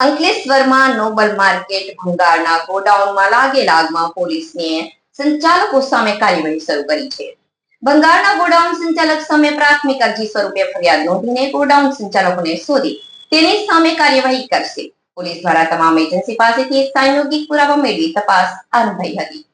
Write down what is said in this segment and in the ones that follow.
અંકલેશ્વરમાં Nobel market ભંગારના ગોડાઉનમાં લાગેલા આગમાં પોલીસને સંચાલકો સામે કાર્યવાહી શરૂ કરી છે. ભંગારના ગોડાઉન સંચાલક સામે પ્રાથમિક અરજી સ્વરૂપે ફરિયાદ નોંધીને ગોડાઉન સંચાલકોને શોધી તેની સામે કાર્યવાહી કરશે. પોલીસ દ્વારા તમામ એજન્સી પાસેથી સાંયોગિક પુરાવા મેળવી તપાસ આરંભાઈ હતી.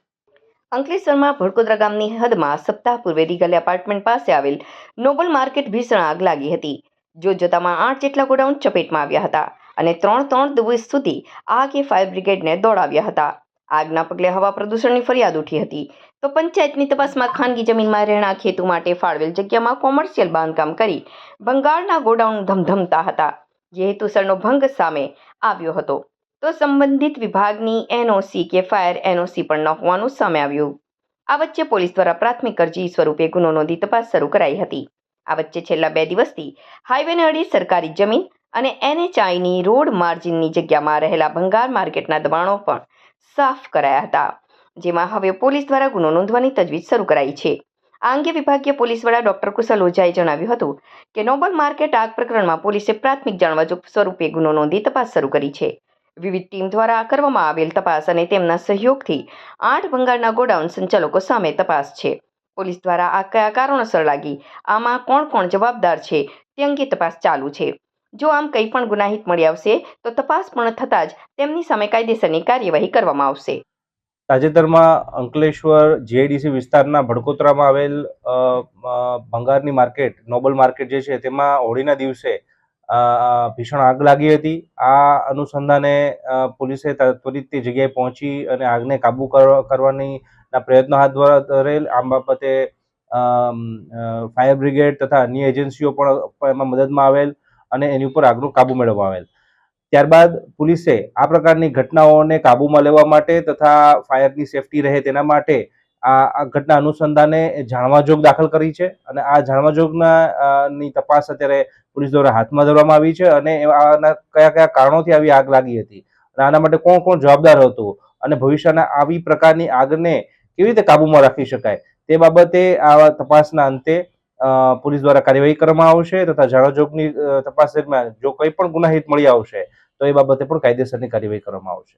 અંકલેશ્વરમાં ભડકોદરા ગામની હદમાં સપ્તાહ પૂર્વે રીગલ એપાર્ટમેન્ટ પાસે આવેલ નોબલ માર્કેટ ભીષણ આગ લાગી હતી. જો જોતામાં આઠ જેટલા ગોડાઉન ચપેટમાં આવ્યા હતા. અને ત્રણ ત્રણ દિવસ સુધી આગે ફાયર બ્રિગેડને દોડાવ્યા હતા. આગના પગલે હવા પ્રદૂષણની ફરિયાદ ઉઠી હતી. તો પંચાયતની તપાસમાં ખાનગી જમીનમાં રહેણાંક હેતુ માટે ફાળવેલ જગ્યામાં કોમર્શિયલ બાંધકામ કરી બંગાળના ગોડાઉન ધમધમતા હતા, જે હેતુસરનો ભંગ સામે આવ્યો હતો. તો સંબંધિત વિભાગની એનઓસી કે ફાયર એનઓસી પણ ન હોવાનું સામે આવ્યું. આ વચ્ચે પોલીસ દ્વારા પ્રાથમિક અરજી સ્વરૂપે ગુનો નોંધી તપાસ શરૂ કરાઈ હતી. આ વચ્ચે છેલ્લા બે દિવસથી હાઈવેને અડી સરકારી જમીન અને એનએચઆઈની રોડ માર્જિનની જગ્યામાં રહેલા ભંગાર માર્કેટના દબાણો પણ સાફ કરાયા હતા, જેમાં હવે પોલીસ દ્વારા ગુનો નોંધવાની તજવીજ શરૂ કરાઈ છે. આ અંગે વિભાગીય પોલીસ વડા ડોક્ટર કુશલ ઓઝાએ જણાવ્યું હતું કે નોબલ માર્કેટ આગ પ્રકરણમાં પોલીસે પ્રાથમિક જાણવાજો સ્વરૂપે ગુનો નોંધી તપાસ શરૂ કરી છે. વિવિધ ટીમ દ્વારા કરવામાં આવેલ તપાસ અને તેમના સહયોગથી આઠ ભંગારના ગોડાઉન સંચાલકો સામે તપાસ છે. પોલીસ દ્વારા આ કયા કારણોસર લાગી, આમાં કોણ કોણ જવાબદાર છે, તે અંગે તપાસ ચાલુ છે. જો આમ કંઈ પણ ગુનાહિત મળી આવશે, તો તપાસ પૂર્ણ થતાં જ તેમની સામે કાયદેસરની કાર્યવાહી કરવામાં આવશે. તાજેતરમાં અંકલેશ્વર જીઆઈડીસી વિસ્તારના ભડકોતરામાં આવેલ ભંગારની માર્કેટ, નોબલ માર્કેટ જે છે તેમાં હોળીના દિવસે ભીષણ આગ લાગી હતી. આ અનુસંધાને પોલીસે ત્વરિત તે જગ્યાએ પહોંચી અને આગને કાબુ કર- કરવાની પ્રયત્નો હાથ ધરા- ધરેલ. આ બાબતે ફાયર બ્રિગેડ તથા અન્ય એજન્સીઓ પણ પણ એમાં મદદમાં આવેલ. અને એની ઉપર આગનો કાબુ મેળવવામાં આવેલ. ત્યારબાદ પોલીસે આ પ્રકારની ઘટનાઓને કાબૂમાં લેવા માટે તથા ફાયરની સેફટી રહે તેના માટે આ ઘટના અનુસંધાને જાણવાજોગ દાખલ કરી છે અને આ જાણવાજોગના ની તપાસ અત્યારે પોલીસ દ્વારા હાથમાં ધરવામાં આવી છે અને આના કયા કયા કારણોથી આવી આગ લાગી હતી અને આના માટે કોણ કોણ જવાબદાર હતું અને ભવિષ્યના આવી પ્રકારની આગને કેવી રીતે કાબૂમાં રાખી શકાય તે બાબતે આ તપાસના અંતે પોલીસ દ્વારા કાર્યવાહી કરવામાં આવશે તથા જાણાજોગની તપાસ દરમિયાન જો કંઈ પણ ગુનાહિત મળી આવશે, તો એ બાબતે પણ કાયદેસરની કાર્યવાહી કરવામાં આવશે.